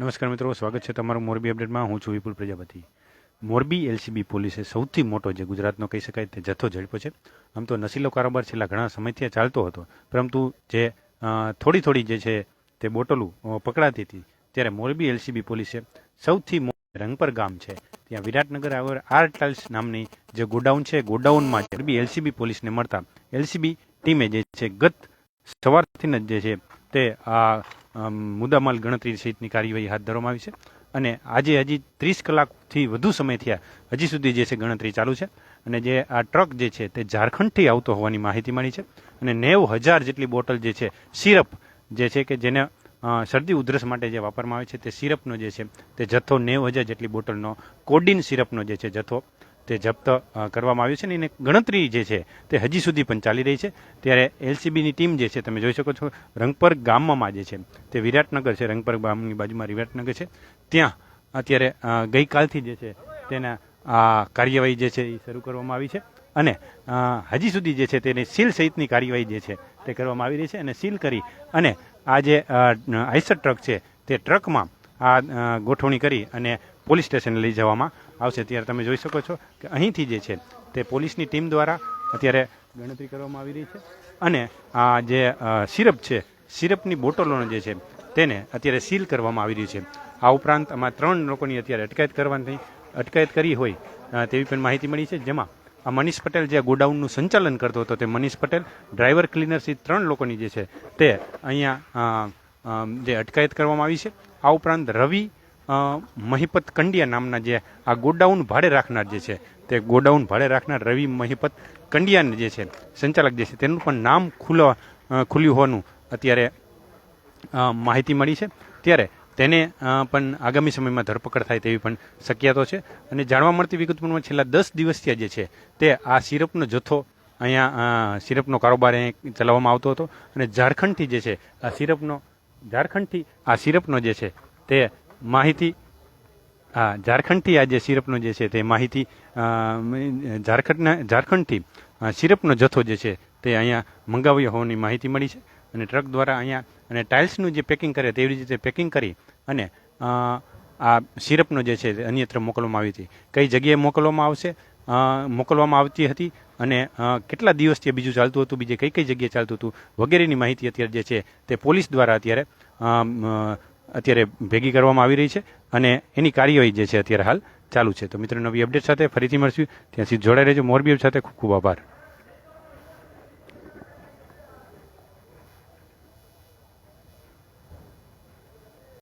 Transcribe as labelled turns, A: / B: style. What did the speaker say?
A: નમસ્કાર મિત્રો, સ્વાગત છે તમારું મોરબી અપડેટમાં. હું છું વિપુલ પ્રજાપતિ. મોરબી એલસીબી પોલીસે સૌથી મોટો જે ગુજરાતનો કહી શકાય તે જથ્થો ઝડપ્યો છે. આમ તો નશીલો કારોબાર છેલ્લા ઘણા સમયથી ચાલતો હતો. પરંતુ જે થોડી થોડી જે છે તે બોટલું પકડાતી હતી, ત્યારે મોરબી એલસીબી પોલીસે સૌથી રંગપર ગામ છે. ત્યાં વિરાટનગર આવેલ આર ટાઇલ્સ નામની જે ગોડાઉન છે, ગોડાઉનમાં મોરબી એલસીબી પોલીસને મળતા એલસીબી ટીમે જે છે ગત સવારથી જ જે છે તે આ મુદ્દામાલ ગણતરી સહિતની કાર્યવાહી હાથ ધરવામાં આવી છે. અને આજે હજી ત્રીસ કલાકથી વધુ સમય થયા હજી સુધી જે છે ગણતરી ચાલુ છે. અને જે આ ટ્રક જે છે તે ઝારખંડથી આવતો હોવાની માહિતી મળી છે. અને નેવ હજાર જેટલી બોટલ જે છે, સિરપ જે છે કે જેને શરદી ઉધરસ માટે જે વાપરવામાં આવે છે તે સિરપનો જે છે તે જથ્થો નેવ હજાર જેટલી બોટલનો, કોડિન સિરપનો જે છે જથ્થો તે જપ્ત કરવામાં આવ્યું છે ને એની ગણતરી જે છે તે હજી સુધી પણ ચાલી રહી છે. ત્યારે એલસીબીની ટીમ જે છે તમે જોઈ શકો છો રંગપર ગામમાં જે છે તે વિરાટનગર છે રંગપર ગામની બાજુમાં વિરાટનગર છે. ત્યાં અત્યારે ગઈકાલથી જે છે તેના આ કાર્યવાહી જે છે એ શરૂ કરવામાં આવી છે અને હજી સુધી જે છે તેની સીલ સહિતની કાર્યવાહી જે છે તે કરવામાં આવી રહી છે અને સીલ કરી અને આ જે આઈસર ટ્રક છે તે ટ્રકમાં આ ગોઠવણી કરી અને પોલીસ સ્ટેશને લઈ જવામાં આવશે. ત્યારે તમે જોઈ શકો છો કે અહીંથી જે છે તે પોલીસની ટીમ દ્વારા અત્યારે ગણતરી કરવામાં આવી રહી છે. અને આ જે સિરપ છે, સિરપની બોટલોનો જે છે તેને અત્યારે સીલ કરવામાં આવી રહ્યું છે. આ ઉપરાંત આમાં ત્રણ લોકોની અત્યારે અટકાયત કરવાની, અટકાયત કરી હોય તેવી પણ માહિતી મળી છે. જેમાં આ મનીષ પટેલ જે ગોડાઉનનું સંચાલન કરતો હતો તે મનીષ પટેલ, ડ્રાઈવર ક્લીનર સહિત ત્રણ લોકોની જે છે તે અહીંયા જે અટકાયત કરવામાં આવી છે. આ ઉપરાંત રવિ મહિપત કંડિયા નામના જે આ ગોડાઉન ભાડે રાખનાર જે છે, તે ગોડાઉન ભાડે રાખનાર રવિ મહિપત કંડિયાને જે છે, સંચાલક જે છે, તેનું પણ નામ ખુલ્લા ખુલ્યું હોવાનું અત્યારે માહિતી મળી છે. ત્યારે તેને પણ આગામી સમયમાં ધરપકડ થાય તેવી પણ શક્યતો છે. અને જાણવા મળતી વિગત પ્રમાણે છેલ્લા દસ દિવસથી જે છે, તે આ સિરપનો જથ્થો અહીંયા સિરપનો કારોબાર અહીં ચલાવવામાં આવતો હતો. અને ઝારખંડથી જે છે, આ સિરપનો ઝારખંડથી આ સિરપનો જે છે તે માહિતી હા ઝારખંડથી આ જે સિરપનો જે છે તે માહિતી ઝારખંડના, ઝારખંડથી સિરપનો જથ્થો જે છે તે અહીંયા મંગાવ્યો હોવાની માહિતી મળી છે અને ટ્રક દ્વારા અહીંયા, અને ટાઇલ્સનું જે પેકિંગ કરે તેવી રીતે પેકિંગ કરી અને આ સિરપનો જે છે તે અન્યત્ર મોકલવામાં આવી હતી. કઈ જગ્યાએ મોકલવામાં આવશે? મોકલવામાં આવતી હતી અને કેટલા દિવસથી બીજું ચાલતું હતું, બીજે કઈ કઈ જગ્યાએ ચાલતું હતું, વગેરેની માહિતી અત્યારે જે છે તે પોલીસ દ્વારા અત્યારે અત્યારે ભેગી કરવામાં આવી રહી છે અને એની કાર્યવાહી જે છે અત્યારે હાલ ચાલુ છે. તો મિત્રો, નવી અપડેટ સાથે ફરીથી મળશું. ત્યાં સુધી જોડાઈ રહેજો. મોરબી સાથે ખૂબ ખૂબ આભાર.